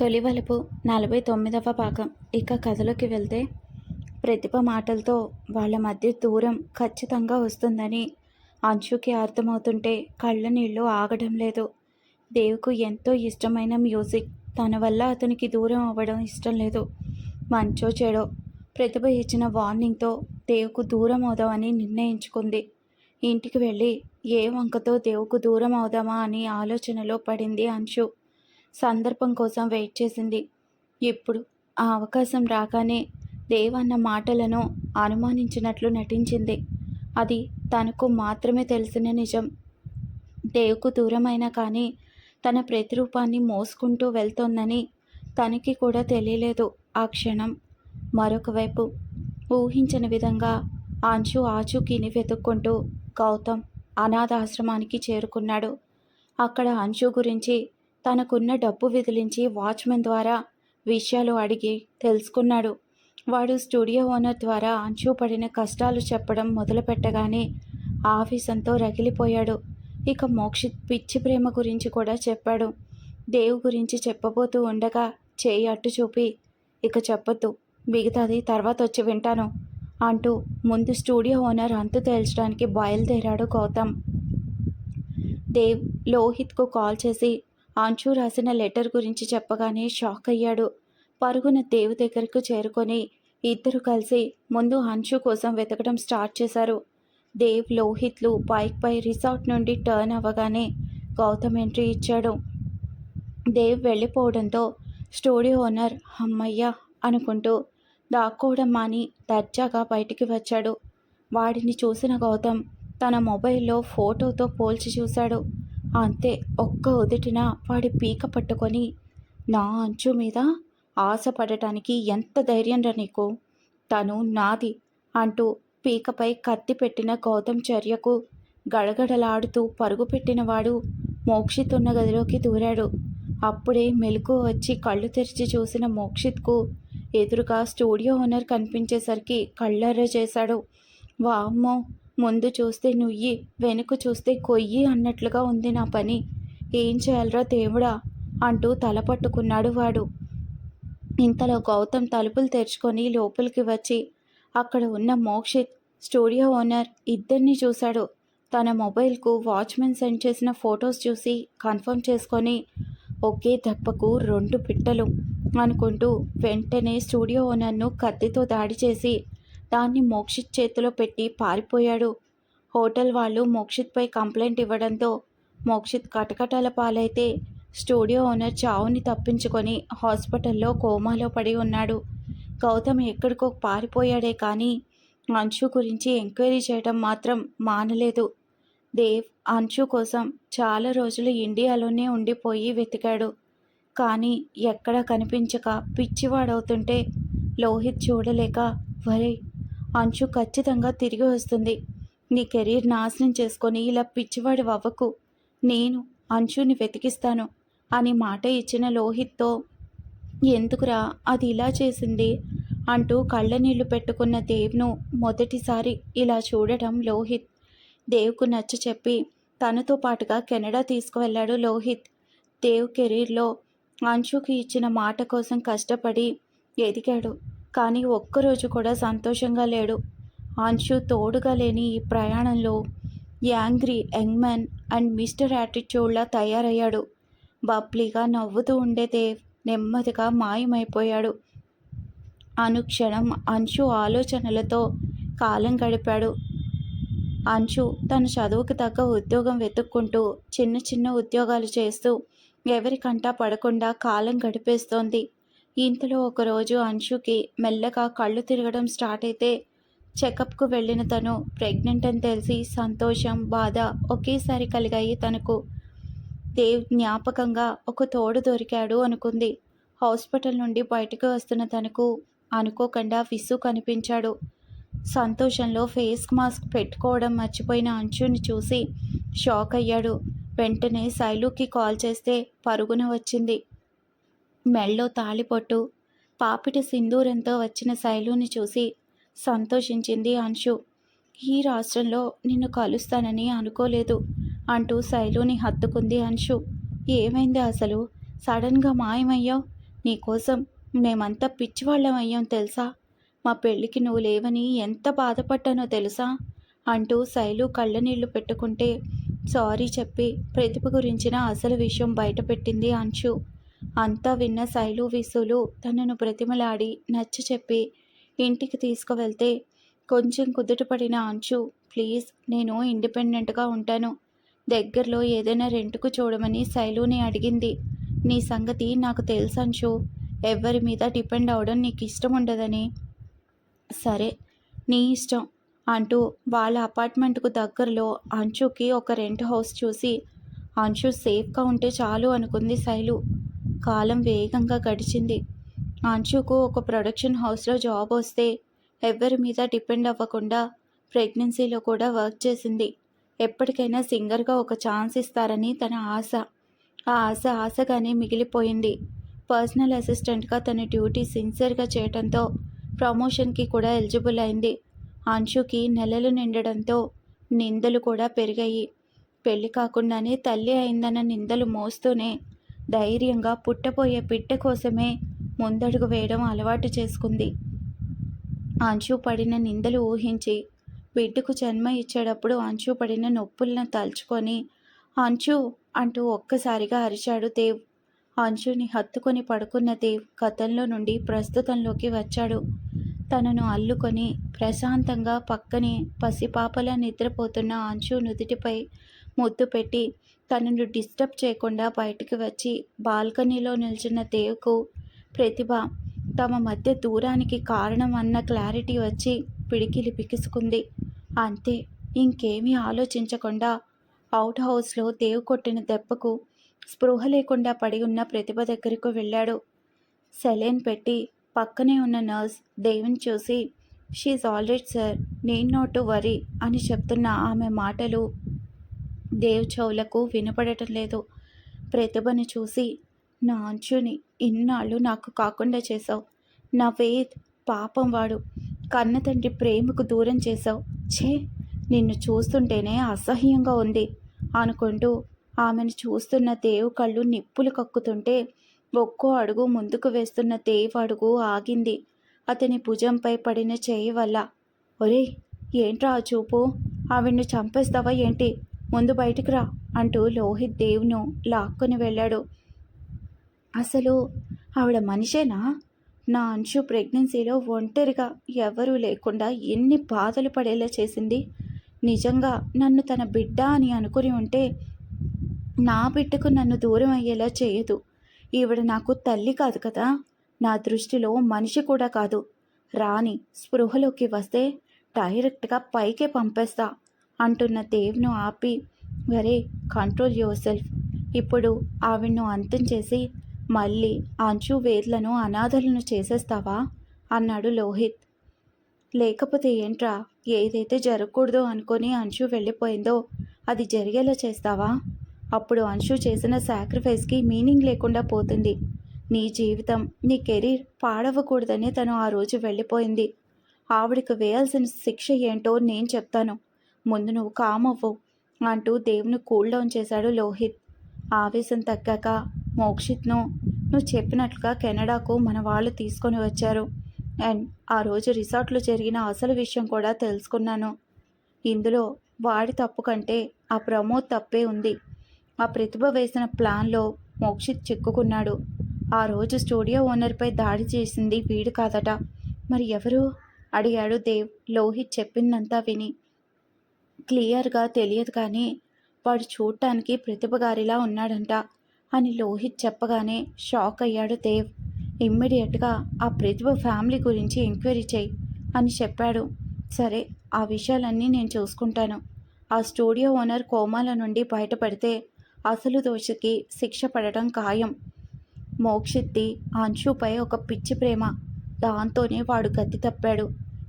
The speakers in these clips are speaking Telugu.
తొలివలుపు నలభై తొమ్మిదవ భాగం. ఇక కథలోకి వెళ్తే ప్రతిభ మాటలతో వాళ్ళ మధ్య దూరం ఖచ్చితంగా వస్తుందని అంశుకి అర్థమవుతుంటే కళ్ళ నీళ్ళు ఆగడం లేదు. దేవుకు ఎంతో ఇష్టమైన మ్యూజిక్. తన వల్ల అతనికి దూరం అవ్వడం ఇష్టం లేదు. మంచో చెడో ప్రతిభ ఇచ్చిన వార్నింగ్తో దేవుకు దూరం అవుదామని నిర్ణయించుకుంది. ఇంటికి వెళ్ళి ఏ వంకతో దేవుకు దూరం అవుదామా అని ఆలోచనలో పడింది అంశు. సందర్భం కోసం వెయిట్ చేసింది. ఇప్పుడు ఆ అవకాశం రాగానే దేవ్ అన్న మాటలను అనుమానించినట్లు నటించింది. అది తనకు మాత్రమే తెలిసిన నిజం. దేవ్కు దూరమైనా కానీ తన ప్రతిరూపాన్ని మోసుకుంటూ వెళ్తోందని తనకి కూడా తెలియలేదు ఆ క్షణం. మరొకవైపు ఊహించని విధంగా అంశు ఆచూకీని వెతుక్కుంటూ గౌతమ్ అనాథాశ్రమానికి చేరుకున్నాడు. అక్కడ అంశు గురించి తనకున్న డబ్బు విదిలించి వాచ్మెన్ ద్వారా విషయాలు అడిగి తెలుసుకున్నాడు. వాడు స్టూడియో ఓనర్ ద్వారా అంచు పడిన కష్టాలు చెప్పడం మొదలుపెట్టగానే ఆఫీసంతో రగిలిపోయాడు. ఇక మోక్షిత్ పిచ్చి ప్రేమ గురించి కూడా చెప్పాడు. దేవు గురించి చెప్పబోతూ ఉండగా చేయి అట్టు చూపి ఇక చెప్పొద్దు. మిగతాది తర్వాత వచ్చి వింటాను అంటూ ముందు స్టూడియో ఓనర్ అంతు తేల్చడానికి బయలుదేరాడు గౌతమ్. దేవ్ లోహిత్కు కాల్ చేసి అంచు రాసిన లెటర్ గురించి చెప్పగానే షాక్ అయ్యాడు. పరుగున దేవు దగ్గరకు చేరుకొని ఇద్దరు కలిసి ముందు అంచు కోసం వెతకడం స్టార్ట్ చేశారు. దేవ్ లోహిత్లు బైక్పై రిసార్ట్ నుండి టర్న్ అవ్వగానే గౌతమ్ ఎంట్రీ ఇచ్చాడు. దేవ్ వెళ్ళిపోవడంతో స్టూడియో ఓనర్ అమ్మయ్య అనుకుంటూ దాక్కోవడం మాని దర్జాగా బయటికి వచ్చాడు. వాడిని చూసిన గౌతమ్ తన మొబైల్లో ఫోటోతో పోల్చి చూశాడు. అంతే ఒక్క ఉదుటిన వాడి పీక పట్టుకొని నా అంచు మీద ఆశపడటానికి ఎంత ధైర్యం రా నీకు? తను నాది అంటూ పీకపై కత్తి పెట్టిన గౌతమ్ చర్యకు గడగడలాడుతూ పరుగు పెట్టినవాడు మోక్షితున్న గదిలోకి దూరాడు. అప్పుడే మెలకు వచ్చి కళ్ళు తెరిచి చూసిన మోక్షిత్కు ఎదురుగా స్టూడియో ఓనర్ కనిపించేసరికి కళ్ళెర్ర చేశాడు. వామ్మో ముందు చూస్తే నుయ్యి వెనుక చూస్తే కొయ్యి అన్నట్లుగా ఉంది నా పని. ఏం చేయాలరా దేవుడా? అంటూ తల పట్టుకున్నాడు వాడు. ఇంతలో గౌతమ్ తలుపులు తెరుచుకొని లోపలికి వచ్చి అక్కడ ఉన్న మోక్షిత్ స్టూడియో ఓనర్ ఇద్దరిని చూశాడు. తన మొబైల్కు వాచ్మెన్ సెండ్ చేసిన ఫొటోస్ చూసి కన్ఫర్మ్ చేసుకొని ఒకే దెబ్బకు రెండు పిట్టలు అనుకుంటూ వెంటనే స్టూడియో ఓనర్ను కత్తితో దాడి చేసి దాన్ని మోక్షిత్ చేతిలో పెట్టి పారిపోయాడు. హోటల్ వాళ్ళు మోక్షిత్పై కంప్లైంట్ ఇవ్వడంతో మోక్షిత్ కటకటాల పాలైతే స్టూడియో ఓనర్ చావుని తప్పించుకొని హాస్పిటల్లో కోమాలో పడి ఉన్నాడు. గౌతమ్ ఎక్కడికో పారిపోయాడే కానీ అంశు గురించి ఎంక్వైరీ చేయడం మాత్రం మానలేదు. దేవ్ అంశు కోసం చాలా రోజులు ఇండియాలోనే ఉండిపోయి వెతికాడు. కానీ ఎక్కడా కనిపించక పిచ్చివాడవుతుంటే లోహిత్ చూడలేక వరే అంచు ఖచ్చితంగా తిరిగి వస్తుంది. నీ కెరీర్ నాశనం చేసుకొని ఇలా పిచ్చివాడి అవ్వకు నేను అంచుని వెతికిస్తాను అని మాట ఇచ్చిన లోహిత్తో ఎందుకురా అది ఇలా చేసింది? అంటూ కళ్ళ నీళ్ళు పెట్టుకున్న దేవ్ను మొదటిసారి ఇలా చూడటం లోహిత్. దేవ్కు నచ్చ చెప్పి తనతో పాటుగా కెనడా తీసుకువెళ్ళాడు లోహిత్. దేవ్ కెరీర్లో అంశుకి ఇచ్చిన మాట కోసం కష్టపడి ఎదిగాడు. కానీ ఒక్కరోజు కూడా సంతోషంగా లేడు. అంశు తోడుగా లేని ఈ ప్రయాణంలో angry young man and mister యాటిట్యూడ్లా తయారయ్యాడు. బబ్లీగా నవ్వుతూ ఉండే దేవ్ నెమ్మదిగా మాయమైపోయాడు. అనుక్షణం అంశు ఆలోచనలతో కాలం గడిపాడు. అంశు తన చదువుకు తగ్గ ఉద్యోగం వెతుక్కుంటూ చిన్న చిన్న ఉద్యోగాలు చేస్తూ ఎవరికంటా పడకుండా కాలం గడిపేస్తోంది. ఇంతలో ఒకరోజు అంశుకి మెల్లగా కళ్ళు తిరగడం స్టార్ట్ అయితే చెకప్కు వెళ్ళిన తను ప్రెగ్నెంట్ అని తెలిసి సంతోషం బాధ ఒకేసారి కలిగాయి తనకు. దేవ్ జ్ఞాపకంగా ఒక తోడు దొరికాడు అనుకుంది. హాస్పిటల్ నుండి బయటకు వస్తున్న తనకు అనుకోకుండా విసు కనిపించాడు. సంతోషంలో ఫేస్ మాస్క్ పెట్టుకోవడం మర్చిపోయిన అంశుని చూసి షాక్ అయ్యాడు. వెంటనే శైలుకి కాల్ చేస్తే పరుగున వచ్చింది. మెళ్ళో తాళిపొట్టు పాపిటి సింధూరంతో వచ్చిన శైలుని చూసి సంతోషించింది అంశు. ఈ రాష్ట్రంలో నిన్ను కలుస్తానని అనుకోలేదు అంటూ శైలుని హత్తుకుంది అంశు. ఏమైంది అసలు? సడన్గా మాయమయ్యావు? నీకోసం మేమంతా పిచ్చివాళ్ళం అయ్యాం తెలుసా? మా పెళ్ళికి నువ్వు లేవని ఎంత బాధపడ్డానో తెలుసా? అంటూ శైలు కళ్ళనీళ్ళు పెట్టుకుంటే సారీ చెప్పి ప్రతిభ గురించిన అసలు విషయం బయటపెట్టింది అంశు. అంతా విన్న శైలు విసులు తనను బ్రతిమలాడి నచ్చ చెప్పి ఇంటికి తీసుకువెళ్తే కొంచెం కుదుటపడిన అంచు ప్లీజ్ నేను ఇండిపెండెంట్గా ఉంటాను. దగ్గరలో ఏదైనా రెంట్కు చూడమని శైలుని అడిగింది. నీ సంగతి నాకు తెలుసు అంచు. ఎవరి మీద డిపెండ్ అవడం నీకు ఇష్టం ఉండదని. సరే నీ ఇష్టం అంటూ వాళ్ళ అపార్ట్మెంట్కు దగ్గరలో అంచుకి ఒక రెంట్ హౌస్ చూసి అంచు సేఫ్గా ఉంటే చాలు అనుకుంది శైలు. కాలం వేగంగా గడిచింది. అంశుకు ఒక ప్రొడక్షన్ హౌస్లో జాబ్ వస్తే ఎవ్వరి మీద డిపెండ్ అవ్వకుండా ప్రెగ్నెన్సీలో కూడా వర్క్ చేసింది. ఎప్పటికైనా సింగర్గా ఒక ఛాన్స్ ఇస్తారని తన ఆశ. ఆ ఆశ ఆశగానే మిగిలిపోయింది. పర్సనల్ అసిస్టెంట్గా తన డ్యూటీ సిన్సియర్గా చేయడంతో ప్రమోషన్కి కూడా ఎలిజిబుల్ అయింది. అంశుకి నెలలు నిండడంతో నిందలు కూడా పెరిగాయి. పెళ్ళి కాకుండానే తల్లి అయిందన్న నిందలు మోస్తూనే ధైర్యంగా పుట్టబోయే బిడ్డ కోసమే ముందడుగు వేయడం అలవాటు చేసుకుంది. అంచు పడిన నిందలు ఊహించి బిడ్డకు జన్మ ఇచ్చేటప్పుడు అంచు పడిన నొప్పులను తలుచుకొని అంచు అంటూ ఒక్కసారిగా అరిచాడు దేవ్. అంచుని హత్తుకొని పడుకున్న దేవ్ గతంలో నుండి ప్రస్తుతంలోకి వచ్చాడు. తనను అల్లుకొని ప్రశాంతంగా పక్కనే పసిపాపలా నిద్రపోతున్న అంచు నుదుటిపై ముద్దు పెట్టి తనను డిస్టర్బ్ చేయకుండా బయటికి వచ్చి బాల్కనీలో నిల్చున్న దేవ్కు ప్రతిభ తమ మధ్య దూరానికి కారణం అన్న క్లారిటీ వచ్చి పిడికిలి పికిసుకుంది. అంతే ఇంకేమీ ఆలోచించకుండా అవుట్ హౌస్లో దేవ్ కొట్టిన దెబ్బకు స్పృహ లేకుండా పడి ఉన్న ప్రతిభ దగ్గరకు వెళ్ళాడు. సెలైన్ పెట్టి పక్కనే ఉన్న నర్స్ దేవిని చూసి షీఈ్ ఆల్రెడీ సార్ నేను నాట్ టు వరీ అని చెప్తున్న ఆమె మాటలు దేవ్ చెవులకు వినపడటం లేదు. ప్రతిభను చూసి నా అంచుని ఇన్నాళ్ళు నాకు కాకుండా చేశావు. నా వేద్ పాపం వాడు. కన్న తండ్రి ప్రేమకు దూరం చేశావు. ఛే! నిన్ను చూస్తుంటేనే అసహ్యంగా ఉంది అనుకుంటూ ఆమెను చూస్తున్న దేవు కళ్ళు నిప్పులు కక్కుతుంటే ఒక్కో అడుగు ముందుకు వేస్తున్న దేవు అడుగు ఆగింది. అతని భుజంపై పడిన చేయి వల్ల ఒరే ఏంట్రా ఆ చూపు? ఆవిడ్ని చంపేస్తావా ఏంటి? ముందు బయటికి రా అంటూ లోహిత్ దేవ్ను లాక్కొని వెళ్ళాడు. అసలు ఆవిడ మనిషేనా? నా అంశు ప్రెగ్నెన్సీలో ఒంటరిగా ఎవరూ లేకుండా ఎన్ని బాధలు పడేలా చేసింది. నిజంగా నన్ను తన బిడ్డ అని అనుకుని ఉంటే నా బిడ్డకు నన్ను దూరం అయ్యేలా చేయదు. ఈవిడ నాకు తల్లి కాదు కదా. నా దృష్టిలో మనిషి కూడా కాదు. రాని స్పృహలోకి వస్తే డైరెక్ట్గా పైకే పంపేస్తా. అంటున్న దేవ్ను ఆపి వరే కంట్రోల్ యువర్ సెల్ఫ్ ఇప్పుడు ఆవిడ్ను అంతం చేసి మళ్ళీ అంచు వేర్లను అనాథలను చేసేస్తావా? అన్నాడు లోహిత్. లేకపోతే ఏంట్రా ఏదైతే జరగకూడదో అనుకొని అంశు వెళ్ళిపోయిందో అది జరిగేలా చేస్తావా? అప్పుడు అంశు చేసిన సాక్రిఫైస్కి మీనింగ్ లేకుండా పోతుంది. నీ జీవితం నీ కెరీర్ పాడవకూడదని తను ఆ రోజు వెళ్ళిపోయింది. ఆవిడకు వేయాల్సిన శిక్ష ఏంటో నేను చెప్తాను. ముందు నువ్వు కామవ్వు అంటూ దేవుని కూల్ డౌన్ చేశాడు లోహిత్. ఆవేశం తగ్గాక మోక్షిత్ను నువ్వు చెప్పినట్లుగా కెనడాకు మన వాళ్ళు తీసుకొని వచ్చారు. అండ్ ఆ రోజు రిసార్ట్లో జరిగిన అసలు విషయం కూడా తెలుసుకున్నాను. ఇందులో వాడి తప్పు కంటే ఆ ప్రమోద్ తప్పే ఉంది. ఆ ప్రతిభ వేసిన ప్లాన్లో మోక్షిత్ చిక్కుకున్నాడు. ఆ రోజు స్టూడియో ఓనర్పై దాడి చేసింది వీడు కాదట. మరి ఎవరు? అడిగాడు దేవ్. లోహిత్ చెప్పిందంతా విని క్లియర్గా తెలియదు కానీ వాడు చూడటానికి ప్రతిభ గారిలా ఉన్నాడంట అని లోహిత్ చెప్పగానే షాక్ అయ్యాడు దేవ్. ఇమ్మీడియట్గా ఆ ప్రతిభ ఫ్యామిలీ గురించి ఎంక్వైరీ చేయి అని చెప్పాడు. సరే ఆ విషయాలన్నీ నేను చూసుకుంటాను. ఆ స్టూడియో ఓనర్ కోమాల నుండి బయటపడితే అసలు దోషికి శిక్ష పడటం ఖాయం. మోక్షిత్తి అంశుపై ఒక పిచ్చి ప్రేమ. దాంతోనే వాడు గతి తప్పాడు.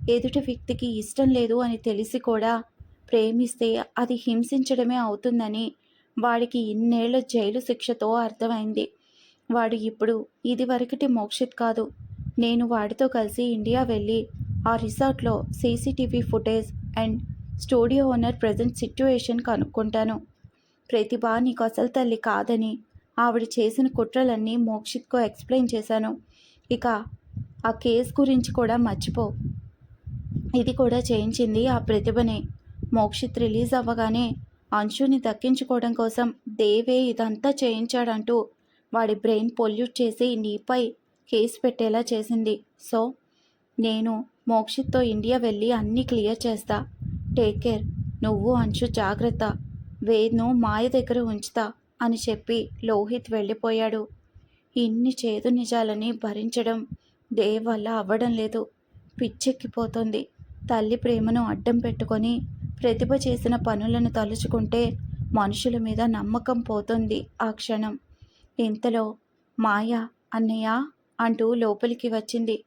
ఎదుటి వ్యక్తికి ఇష్టం లేదు అని తెలిసి కూడా ప్రేమిస్తే అది హింసించడమే అవుతుందని వాడికి ఇన్నేళ్ళ జైలు శిక్షతో అర్థమైంది. వాడు ఇప్పుడు ఇదివరకటి మోక్షిత్ కాదు. నేను వాడితో కలిసి ఇండియా వెళ్ళి ఆ రిసార్ట్లో CCTV footage and studio owner present situation కనుక్కుంటాను. Pratibha నీకు అసలు తల్లి కాదని ఆవిడ చేసిన కుట్రలన్నీ మోక్షిత్కు ఎక్స్ప్లెయిన్ చేశాను. ఇక ఆ కేస్ గురించి కూడా మర్చిపో. ఇది కూడా చేయించింది ఆ ప్రతిభనే. మోక్షిత్ రిలీజ్ అవ్వగానే అంశుని దక్కించుకోవడం కోసం దేవే ఇదంతా చేయించాడంటూ వాడి బ్రెయిన్ పొల్యూట్ చేసి నీపై కేసు పెట్టేలా చేసింది. సో నేను మోక్షిత్తో ఇండియా వెళ్ళి అన్నీ క్లియర్ చేస్తా. Take care. నువ్వు అంశు జాగ్రత్త. వేద్ను మాయ దగ్గర ఉంచుతా అని చెప్పి లోహిత్ వెళ్ళిపోయాడు. ఇన్ని చేదు నిజాలని భరించడం దేవ్ వల్ల అవ్వడం లేదు. పిచ్చెక్కిపోతుంది. తల్లి ప్రేమను అడ్డం పెట్టుకొని ప్రతిభ చేసిన పనులను తలుచుకుంటే మనుషుల మీద నమ్మకం పోతుంది ఆ క్షణం. ఇంతలో మాయ అన్నయ్య అంటూ లోపలికి వచ్చింది.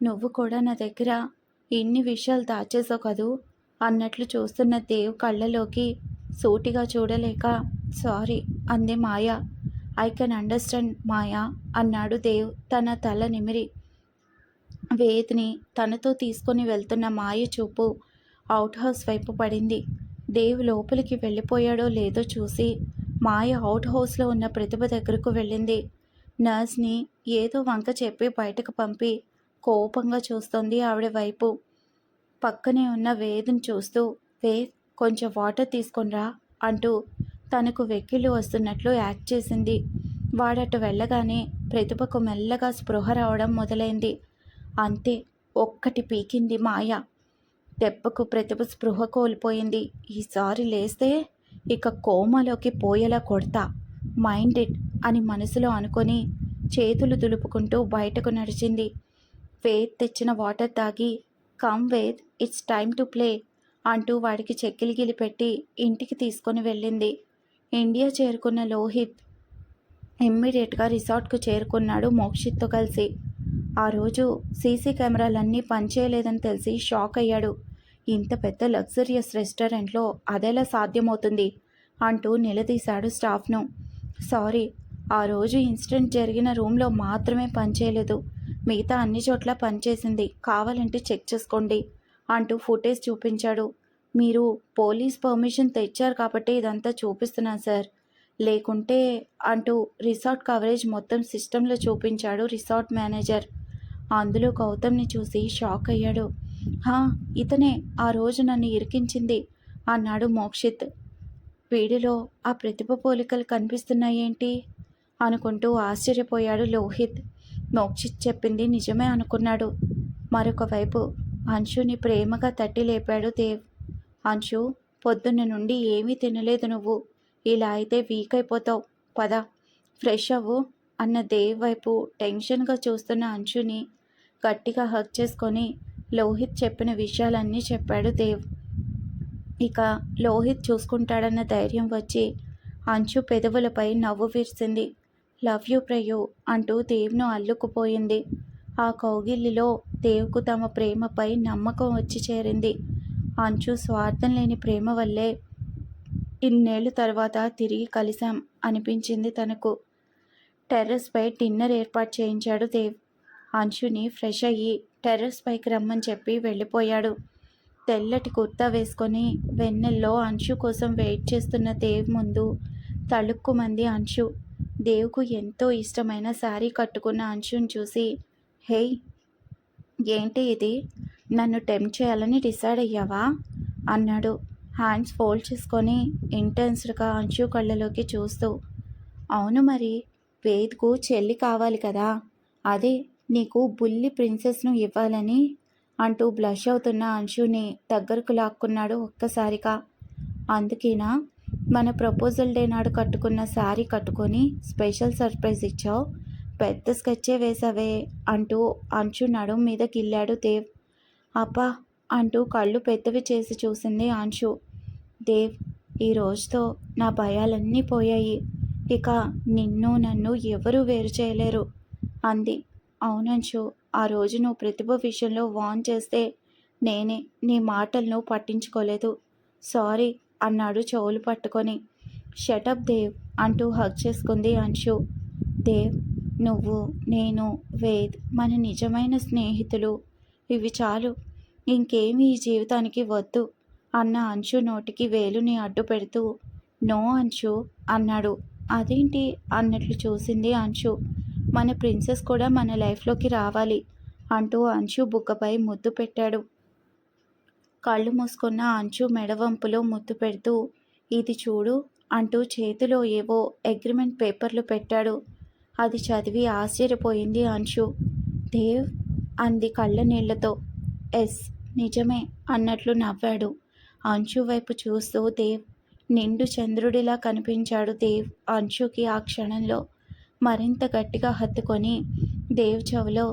నువ్వు కూడా నా దగ్గర ఇన్ని విషయాలు దాచేసావు కదూ అన్నట్లు చూస్తున్న దేవ్ కళ్ళలోకి సూటిగా చూడలేక సారీ అంది Maya. I can understand Maya అన్నాడు దేవ్ తన తల నిమిరి. వేద్ని తనతో తీసుకొని వెళ్తున్న మాయ చూపు అవుట్ హౌస్ వైపు పడింది. దేవ్ లోపలికి వెళ్ళిపోయాడో లేదో చూసి మాయ అవుట్ హౌస్లో ఉన్న ప్రతిభ దగ్గరకు వెళ్ళింది. నర్స్ని ఏదో వంక చెప్పి బయటకు పంపి కోపంగా చూస్తోంది ఆవిడ వైపు. పక్కనే ఉన్న వేద్ని చూస్తూ వేద్ కొంచెం వాటర్ తీసుకొనిరా అంటూ తనకు వెక్కిళ్ళు వస్తున్నట్లు యాక్ట్ చేసింది. వాడటు వెళ్ళగానే ప్రతిభకు మెల్లగా స్పృహ రావడం మొదలైంది. అంతే ఒక్కటి పీకింది మాయ. దెబ్బకు ప్రతిభ స్పృహ కోల్పోయింది. ఈసారి లేస్తే ఇక కోమలోకి పోయేలా కొడతా. మైండెడ్ అని మనసులో అనుకొని చేతులు దులుపుకుంటూ బయటకు నడిచింది. వేద్ తెచ్చిన వాటర్ తాగి come Ved it's time to play అంటూ వాడికి చెక్కిలిగిలి పెట్టి ఇంటికి తీసుకొని వెళ్ళింది. ఇండియా చేరుకున్న లోహిత్ ఇమ్మీడియట్గా రిసార్ట్కు చేరుకున్నాడు మోక్షిత్తో కలిసి. ఆ రోజు సీసీ కెమెరాలన్నీ పనిచేయలేదని తెలిసి షాక్ అయ్యాడు. ఇంత పెద్ద లగ్జరియస్ రెస్టారెంట్లో అదెలా సాధ్యమవుతుంది అంటూ నిలదీశాడు స్టాఫ్ను. సారీ ఆ రోజు ఇన్సిడెంట్ జరిగిన రూమ్లో మాత్రమే పనిచేయలేదు మిగతా అన్ని చోట్ల పనిచేసింది కావాలంటే చెక్ చేసుకోండి అంటూ ఫుటేజ్ చూపించాడు. మీరు పోలీస్ పర్మిషన్ తెచ్చారు కాబట్టి ఇదంతా చూపిస్తున్నాను సార్. లేకుంటే అంటూ రిసార్ట్ కవరేజ్ మొత్తం సిస్టంలో చూపించాడు రిసార్ట్ మేనేజర్. అందులో గౌతమ్ని చూసి షాక్ అయ్యాడు. హా ఇతనే ఆ రోజు నన్ను ఇరికించింది అన్నాడు మోక్షిత్. వీడిలో ఆ ప్రతిభ పోలికలు కనిపిస్తున్నాయేంటి? అనుకుంటూ ఆశ్చర్యపోయాడు లోహిత్. మోక్షిత్ చెప్పింది నిజమే అనుకున్నాడు. మరొక వైపు అంశుని ప్రేమగా తట్టి లేపాడు దేవ్. అంశు పొద్దున్న నుండి ఏమీ తినలేదు నువ్వు. ఇలా అయితే వీక్ అయిపోతావు. పద. ఫ్రెష్ అవ్వు అన్న దేవ్ వైపు టెన్షన్గా చూస్తున్న అంశుని గట్టిగా హక్ చేసుకొని లోహిత్ చెప్పిన విషయాలన్నీ చెప్పాడు దేవ్. ఇక లోహిత్ చూసుకుంటాడన్న ధైర్యం వచ్చి అంచు పెదవులపై నవ్వు విరిసింది లవ్ యూ ప్రయు అంటూ దేవ్ను అల్లుకుపోయింది. ఆ కౌగిలిలో దేవ్కు తమ ప్రేమపై నమ్మకం వచ్చి చేరింది. అంచు స్వార్థం లేని ప్రేమ వల్లే ఇన్నేళ్ళు తర్వాత తిరిగి కలిశాం అనిపించింది తనకు. టెర్రస్పై డిన్నర్ ఏర్పాటు చేయించాడు దేవ్. అంశుని ఫ్రెష్ అయ్యి టెర్రస్ పైకి రమ్మని చెప్పి వెళ్ళిపోయాడు. తెల్లటి కుర్తా వేసుకొని వెన్నెల్లో అంశు కోసం వెయిట్ చేస్తున్న దేవ్ ముందు తళుక్కుమంది అంశు. దేవుకు ఎంతో ఇష్టమైన శారీ కట్టుకున్న అంశుని చూసి హేయ్ ఏంటి ఇది? నన్ను టెంప్ట్ చేయాలని డిసైడ్ అయ్యావా? అన్నాడు. హ్యాండ్స్ ఫోల్డ్ చేసుకొని ఇంటెన్స్డ్గా అంశు కళ్ళలోకి చూస్తూ అవును మరి వేద్కు చెల్లి కావాలి కదా. అదే నీకు బుల్లి ప్రిన్సెస్ను ఇవ్వాలని అంటూ బ్లష్ అవుతున్న అంశుని దగ్గరకు లాక్కున్నాడు ఒక్కసారిగా. అందుకేనా? మన ప్రపోజల్ డే నాడు కట్టుకున్న శారీ కట్టుకొని స్పెషల్ సర్ప్రైజ్ ఇచ్చావు? పెద్ద స్కెచ్చే వేసావే అంటూ అంచు నడుం మీద గిల్లాడు దేవ్. అబ్బా అంటూ కళ్ళు పెద్దవి చేసి చూసింది అంశు. దేవ్ ఈ రోజుతో నా భయాలన్నీ పోయాయి. ఇక నిన్ను నన్ను ఎవరూ వేరు చేయలేరు అంది. అవునంచు ఆ రోజు నువ్వు ప్రతిభ విషయంలో వాన్ చేస్తే నేనే నీ మాటలను పట్టించుకోలేదు. సారీ అన్నాడు చెవులు పట్టుకొని. షటప్ దేవ్ అంటూ హక్ చేసుకుంది అంశు దేవ్ నువ్వు నేను వేద్ మన నిజమైన స్నేహితులు. ఇవి చాలు. ఇంకేమి ఈ జీవితానికి వద్దు అన్న అంశు నోటికి వేలుని అడ్డు పెడుతూ. నో అంశు అన్నాడు. అదేంటి? అన్నట్లు చూసింది అంశు మన ప్రిన్సెస్ కూడా మన లైఫ్లోకి రావాలి అంటూ అంశు బుక్కపై ముద్దు పెట్టాడు. కళ్ళు మూసుకున్న అంచు మెడవంపులో ముద్దు పెడుతూ ఇది చూడు అంటూ చేతిలో ఏవో అగ్రిమెంట్ పేపర్లు పెట్టాడు. అది చదివి ఆశ్చర్యపోయింది అంశు. దేవ్ అంది కళ్ళ నీళ్ళతో ఎస్ నిజమే అన్నట్లు నవ్వాడు. అంశు వైపు చూస్తూ దేవ్ నిండు చంద్రుడిలా కనిపించాడు దేవ్ అంశుకి ఆ క్షణంలో. మరింత గట్టిగా హత్తుకొని దేవ్ చెవిలో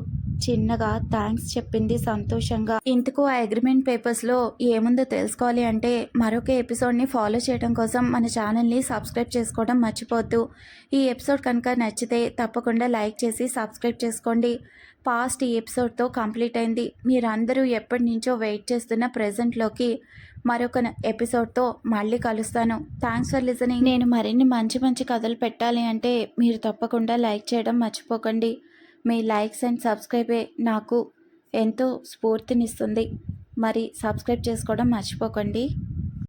చిన్నగా థ్యాంక్స్ చెప్పింది సంతోషంగా. ఇంతకు ఆ అగ్రిమెంట్ పేపర్స్లో ఏముందో తెలుసుకోవాలి అంటే మరొక ఎపిసోడ్ని ఫాలో చేయడం కోసం మన ఛానల్ని సబ్స్క్రైబ్ చేసుకోవడం మర్చిపోద్దు ఈ ఎపిసోడ్ కనుక నచ్చితే తప్పకుండా లైక్ చేసి సబ్స్క్రైబ్ చేసుకోండి. పాస్ట్ ఈ ఎపిసోడ్తో కంప్లీట్ అయింది. మీరందరూ ఎప్పటి నుంచో వెయిట్ చేస్తున్న ప్రజెంట్లోకి మరొక ఎపిసోడ్తో మళ్ళీ కలుస్తాను. Thanks for listening. నేను మరిన్ని మంచి మంచి కథలు పెట్టాలి అంటే మీరు తప్పకుండా లైక్ చేయడం మర్చిపోకండి. మీ లైక్స్ అండ్ సబ్స్క్రైబే నాకు ఎంతో స్ఫూర్తినిస్తుంది. మరి సబ్స్క్రైబ్ చేసుకోవడం మర్చిపోకండి.